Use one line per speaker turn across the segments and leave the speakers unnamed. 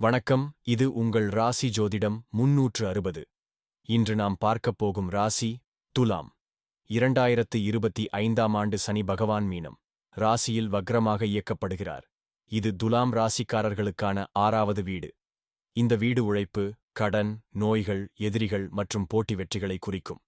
வணக்கம் இது உங்கள் ராசி ஜோதிடம் முன்னூற்று அறுபது. இன்று நாம் பார்க்கப் போகும் ராசி துலாம். இரண்டாயிரத்து இருபத்தி ஐந்தாம் ஆண்டு சனி பகவான் மீனம். ராசியில் வக்ரமாக இயக்கப்படுகிறார். இது துலாம் ராசிக்காரர்களுக்கான ஆறாவது வீடு. இந்த வீடு உழைப்பு கடன் நோய்கள் எதிரிகள் மற்றும் போட்டி வெற்றிகளை குறிக்கும்.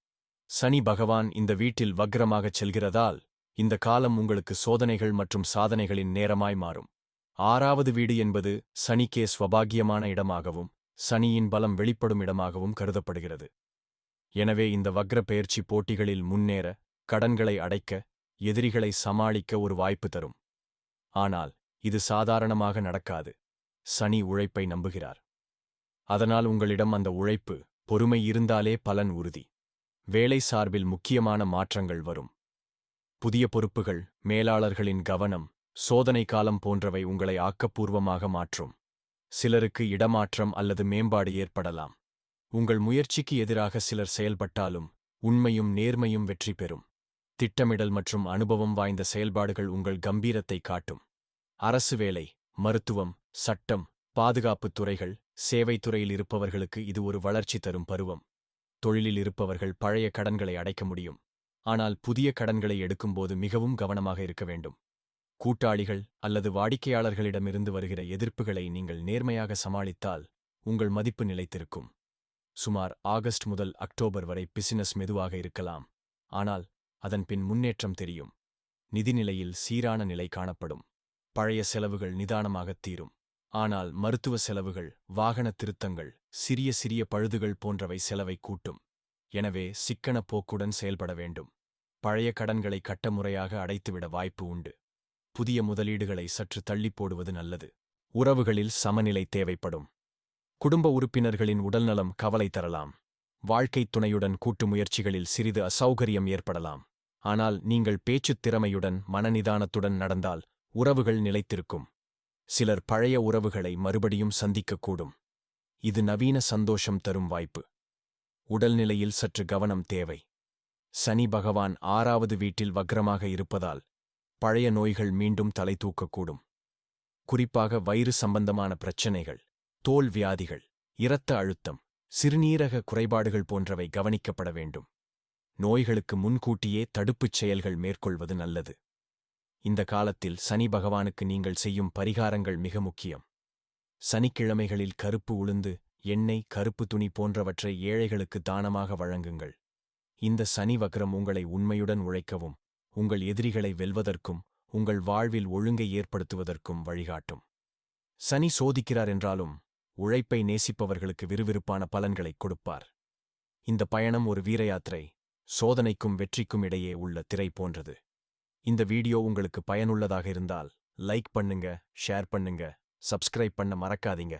சனி பகவான் இந்த வீட்டில் வக்ரமாகச் செல்கிறதால் இந்த காலம் உங்களுக்கு சோதனைகள் மற்றும் சாதனைகளின் நேரமாய் மாறும். ஆறாவது வீடு என்பது சனிக்கே ஸ்வபாகியமான இடமாகவும் சனியின் பலம் வெளிப்படும் இடமாகவும் கருதப்படுகிறது. எனவே இந்த வக்ர பயிற்சி போட்டிகளில் முன்னேற கடன்களை அடைக்க எதிரிகளை சமாளிக்க ஒரு வாய்ப்பு தரும். ஆனால் இது சாதாரணமாக நடக்காது. சனி உழைப்பை நம்புகிறார். அதனால் உங்களிடம் அந்த உழைப்பு பொறுமை இருந்தாலே பலன் உறுதி. வேலை சார்பில் முக்கியமான மாற்றங்கள் வரும். புதிய பொறுப்புகள் மேலாளர்களின் கவனம் சோதனை காலம் போன்றவை உங்களை ஆக்கப்பூர்வமாக மாற்றும். சிலருக்கு இடமாற்றம் அல்லது மேம்பாடு ஏற்படலாம். உங்கள் முயற்சிக்கு எதிராக சிலர் செயல்பட்டாலும் உண்மையும் நேர்மையும் வெற்றி பெறும். திட்டமிடல் மற்றும் அனுபவம் வாய்ந்த செயல்பாடுகள் உங்கள் கம்பீரத்தை காட்டும். அரசு வேலை மருத்துவம் சட்டம் பாதுகாப்புத் துறைகள் சேவைத்துறையில் இருப்பவர்களுக்கு இது ஒரு வளர்ச்சி தரும் பருவம். தொழிலில் இருப்பவர்கள் பழைய கடன்களை அடைக்க முடியும். ஆனால் புதிய கடன்களை எடுக்கும்போது மிகவும் கவனமாக இருக்க வேண்டும். கூட்டாளிகள் அல்லது வாடிக்கையாளர்களிடமிருந்து வருகிற எதிர்ப்புகளை நீங்கள் நேர்மையாக சமாளித்தால் உங்கள் மதிப்பு நிலைத்திருக்கும். சுமார் ஆகஸ்ட் முதல் அக்டோபர் வரை பிசினஸ் மெதுவாக இருக்கலாம். ஆனால் அதன் பின் முன்னேற்றம் தெரியும். நிதிநிலையில் சீரான நிலை காணப்படும். பழைய செலவுகள் நிதானமாகத் தீரும். ஆனால் மருத்துவ செலவுகள் வாகன திருத்தங்கள் சிறிய சிறிய பழுதுகள் போன்றவை செலவை கூட்டும். எனவே சிக்கன போக்குடன் செயல்பட வேண்டும். பழைய கடன்களை கட்ட முறையாக அடைத்துவிட வாய்ப்பு உண்டு. புதிய முதலீடுகளை சற்று தள்ளிப் போடுவது நல்லது. உறவுகளில் சமநிலை தேவைப்படும். குடும்ப உறுப்பினர்களின் உடல்நலம் கவலை தரலாம். வாழ்க்கைத் துணையுடன் கூட்டு முயற்சிகளில் சிறிது அசௌகரியம் ஏற்படலாம். ஆனால் நீங்கள் பேச்சுத் திறமையுடன் மனநிதானத்துடன் நடந்தால் உறவுகள் நிலைத்திருக்கும். சிலர் பழைய உறவுகளை மறுபடியும் சந்திக்கக்கூடும். இது நவீன சந்தோஷம் தரும் வாய்ப்பு. உடல்நிலையில் சற்று கவனம் தேவை. சனி பகவான் ஆறாவது வீட்டில் வக்ரமாக இருப்பதால் பழைய நோய்கள் மீண்டும் தலை தூக்கக்கூடும். குறிப்பாக வயிறு சம்பந்தமான பிரச்சனைகள் தோல் வியாதிகள் இரத்த அழுத்தம் சிறுநீரக குறைபாடுகள் போன்றவை கவனிக்கப்பட வேண்டும். நோய்களுக்கு முன்கூட்டியே தடுப்புச் செயல்கள் மேற்கொள்வது நல்லது. இந்த காலத்தில் சனி பகவானுக்கு நீங்கள் செய்யும் பரிகாரங்கள் மிக முக்கியம். சனிக்கிழமைகளில் கருப்பு உளுந்து எண்ணெய் கருப்பு துணி போன்றவற்றை ஏழைகளுக்கு தானமாக வழங்குங்கள். இந்த சனி வக்ரம் உங்களை உண்மையுடன் உழைக்கவும் உங்கள் எதிரிகளை வெல்வதற்கும் உங்கள் வாழ்வில் ஒழுங்கை ஏற்படுத்துவதற்கும் வழிகாட்டும். சனி சோதிக்கிறார் என்றாலும் உழைப்பை நேசிப்பவர்களுக்கு விறுவிறுப்பான பலன்களைக் கொடுப்பார். இந்த பயணம் ஒரு வீரயாத்திரை சோதனைக்கும் வெற்றிக்கும் இடையே உள்ள திரை போன்றது. இந்த வீடியோ உங்களுக்கு பயனுள்ளதாக இருந்தால் லைக் பண்ணுங்க ஷேர் பண்ணுங்க சப்ஸ்கிரைப் பண்ண மறக்காதீங்க.